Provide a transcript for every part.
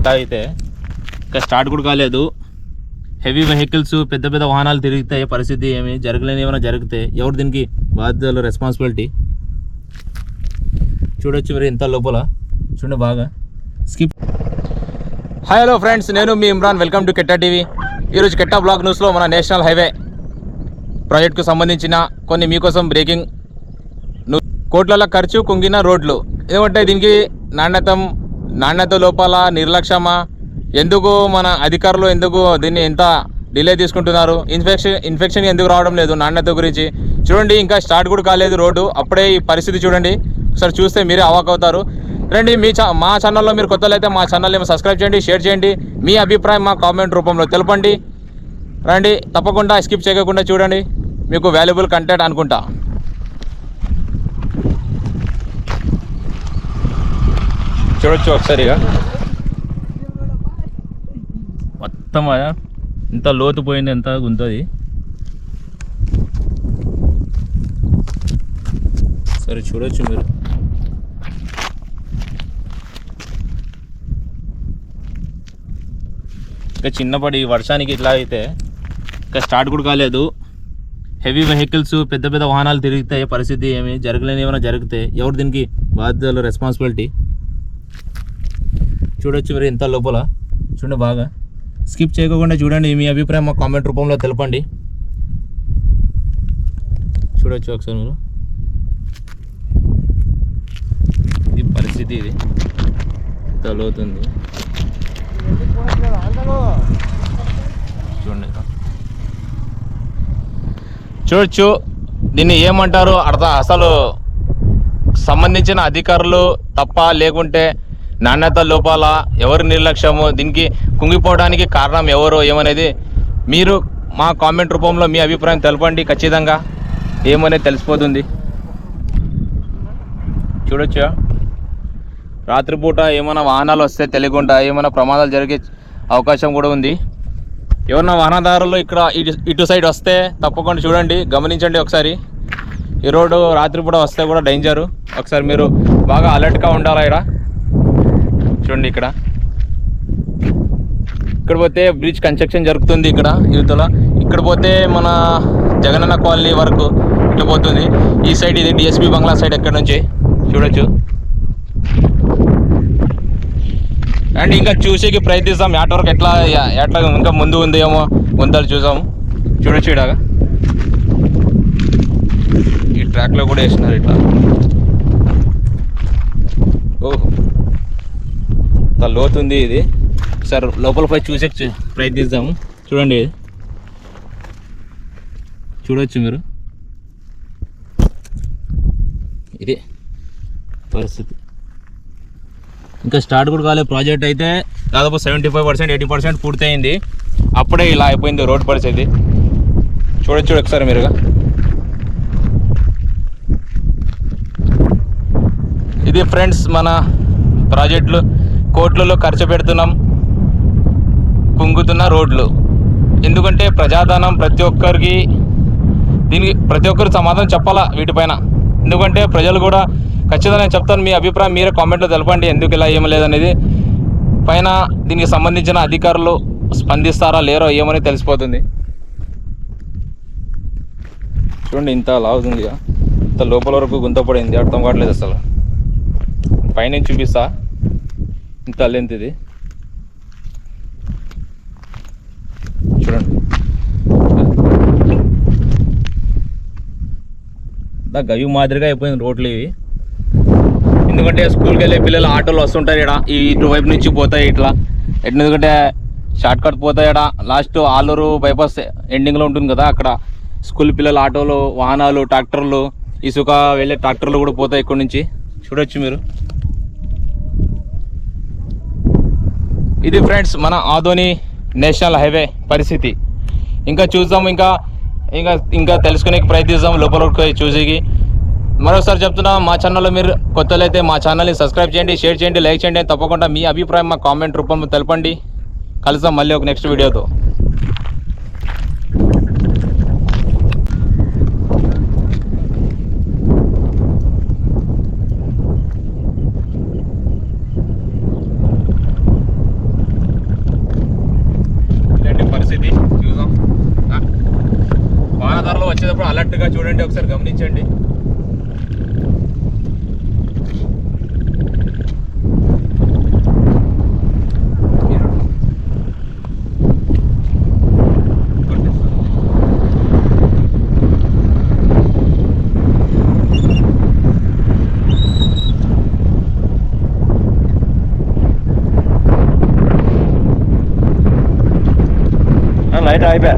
ఇట్లా అయితే ఇంకా స్టార్ట్ కూడా కాలేదు. హెవీ వెహికల్స్ పెద్ద పెద్ద వాహనాలు తిరిగితే పరిస్థితి ఏమి? జరగలేని ఏమైనా జరిగితే ఎవరు దీనికి బాధ్యతలు రెస్పాన్సిబిలిటీ చూడొచ్చు మరి ఇంత లోపల. చూడండి బాగా. స్కిప్ హాయ్ హలో ఫ్రెండ్స్ నేను మీ Imran. Welcome to Ketta TV ఈరోజు కెట్టా బ్లాక్ న్యూస్లో మన నేషనల్ హైవే ప్రాజెక్టుకు సంబంధించిన కొన్ని మీకోసం బ్రేకింగ్ కోట్లలో కోట్ల ఖర్చు కుంగిన రోడ్లు. ఏమంటే దీనికి నాణ్యతం నాణ్యత లోపాల నిర్లక్ష్యమా? ఎందుకు మన అధికారులు ఎందుకు దీన్ని ఎంత డిలే తీసుకుంటున్నారు? ఇన్ఫెక్షన్ ఇన్ఫెక్షన్ ఎందుకు రావడం లేదు నాణ్యత గురించి? చూడండి ఇంకా స్టార్ట్ కూడా కాలేదు రోడ్డు. అప్పుడే ఈ పరిస్థితి చూడండి. ఒకసారి చూస్తే మీరే అవాక్ అవుతారు. రండి మీ మా ఛానల్లో మీరు కొత్తలు అయితే మా ఛానల్ ఏమో సబ్స్క్రైబ్ చేయండి షేర్ చేయండి. మీ అభిప్రాయం మా కామెంట్ రూపంలో తెలపండి. రండి తప్పకుండా స్కిప్ చేయకుండా చూడండి. మీకు వాల్యుబుల్ కంటెంట్ అనుకుంటా. చూడొచ్చు ఒకసారి మొత్తం ఇంత లోతు పోయింది ఎంత గుంతది? సరే చూడొచ్చు మీరు. ఇంకా చిన్నపడి వర్షానికి ఇట్లా అయితే ఇంకా స్టార్ట్ కూడా కాలేదు. హెవీ వెహికల్స్ పెద్ద పెద్ద వాహనాలు తిరిగితే పరిస్థితి ఏమి జరగలేని ఏమైనా జరిగితే ఎవరు దీనికి బాధ్యతలు రెస్పాన్సిబిలిటీ చూడొచ్చు మరి ఇంత లోపల. చూడండి బాగా. స్కిప్ చేయకుండా చూడండి మీ అభిప్రాయం మా కామెంట్ రూపంలో తెలపండి. చూడొచ్చు ఒకసారి మీరు. ఇది పరిస్థితి ఇది. ఎంత లోతుంది చూడండి చూడొచ్చు. దీన్ని ఏమంటారు? అర్థం అసలు సంబంధించిన అధికారులు తప్ప లేకుంటే నాణ్యత లోపాల ఎవరి నిర్లక్ష్యము దీనికి కుంగిపోవడానికి కారణం ఎవరు ఏమనేది మీరు మా కామెంట్ రూపంలో మీ అభిప్రాయం తెలపండి ఖచ్చితంగా. ఏమనేది తెలిసిపోతుంది. చూడొచ్చా? రాత్రిపూట ఏమైనా వాహనాలు వస్తే తెలియకుండా ఏమైనా ప్రమాదాలు జరిగే అవకాశం కూడా ఉంది. ఎవరన్నా వాహనదారులు ఇక్కడ ఇటు ఇటు సైడ్ వస్తే తప్పకుండా చూడండి గమనించండి ఒకసారి. ఈ రోడ్డు రాత్రిపూట వస్తే కూడా డేంజరు ఒకసారి మీరు బాగా అలర్ట్గా ఉండాలా ఇక్కడ? చూడండి ఇక్కడ. ఇక్కడ పోతే బ్రిడ్జ్ కన్స్ట్రక్షన్ జరుగుతుంది ఇక్కడ యువతల ఇక్కడ పోతే మన జగనన్న కాలనీ వరకు ఇట్లా పోతుంది. ఈ సైడ్ ఇది డిఎస్పి బంగ్లా సైడ్ ఎక్కడ నుంచి? చూడొచ్చు. అండ్ ఇంకా చూసేకి ప్రయత్నిస్తాం. యాట్ వరకు ఎట్లా ఎట్లా ఇంకా ముందు ఉంది ఏమో గుంతలు చూసాము చూడొచ్చు ఇలాగా ఈ ట్రాక్లో కూడా వేసినారు ఇట్లా. ఓహో. ఇంత లోతుంది ఇది. సార్ లోపల పోయి చూసే చూ- ప్రయత్నిద్దాము. చూడండి. చూడవచ్చు మీరు. ఇది పరిస్థితి. ఇంకా స్టార్ట్ కూడా కాలే ప్రాజెక్ట్ అయితే దాదాపు seventy five percent eighty percent పూర్తయింది. అప్పుడే ఇలా అయిపోయింది రోడ్ పరిస్థితి. చూడొచ్చు ఒకసారి మీరుగా. ఇది ఫ్రెండ్స్ మన ప్రాజెక్టులు. కోట్లలో ఖర్చు పెడుతున్నాం కుంగుతున్న రోడ్లు. ఎందుకంటే ప్రజాధనం ప్రతి ఒక్కరికి దీనికి ప్రతి ఒక్కరు సమాధానం చెప్పాలా వీటిపైన? ఎందుకంటే ప్రజలు కూడా ఖచ్చితంగా నేను చెప్తాను మీ అభిప్రాయం మీరే కామెంట్లో తెలపండి ఎందుకు ఇలా ఏం లేదనేది. పైన దీనికి సంబంధించిన అధికారులు స్పందిస్తారా లేరో ఏమని తెలిసిపోతుంది. చూడండి ఇంత లాగుతుంది ఇంత లోపల వరకు గుంత పడింది అర్థం కావట్లేదు అసలు. పైన చూపిస్తా. ఇంత లెంత్ ఇది చూడండి గవి మాదిరిగా అయిపోయింది రోడ్లు ఇవి. ఎందుకంటే స్కూల్కి వెళ్ళే పిల్లలు ఆటోలు వస్తుంటారు ఇక్కడ. ఈ ఇటువైపు నుంచి పోతాయి ఇట్లా. ఎందుకంటే షార్ట్ కట్ పోతాయి ఇక్కడ. లాస్ట్ ఆలూరు బైపాస్ ఎండింగ్లో ఉంటుంది కదా అక్కడ. స్కూల్ పిల్లలు ఆటోలు వాహనాలు ట్రాక్టర్లు ఇసుక వెళ్ళే ట్రాక్టర్లు కూడా పోతాయి ఇక్కడ నుంచి. చూడొచ్చు మీరు. ఇది ఫ్రెండ్స్ మన ఆదోని నేషనల్ హైవే పరిస్థితి. ఇంకా చూద్దాం ఇంకా ఇంకా ఇంకా తెలుసుకునే ప్రయత్నిస్తాం లోపల వరకు చూసేకి. మరోసారి చెప్తున్నా మా ఛానల్లో మీరు కొత్తలు అయితే మా ఛానల్ని సబ్స్క్రైబ్ చేయండి షేర్ చేయండి లైక్ చేయండి. తప్పకుండా మీ అభిప్రాయం మా కామెంట్ రూపంలో తెలపండి. కలుద్దాం మళ్ళీ ఒక నెక్స్ట్ వీడియోతో చూడండి ఒకసారి గమనించండి. లైట్ అయిపోయా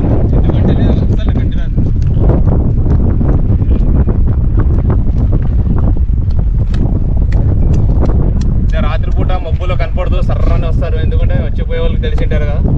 రాత్రిపూట మబ్బులో కనపడదు సర్రని వస్తారు. ఎందుకంటే వచ్చిపోయే వాళ్ళకి తెలిసి ఉంటారు కదా.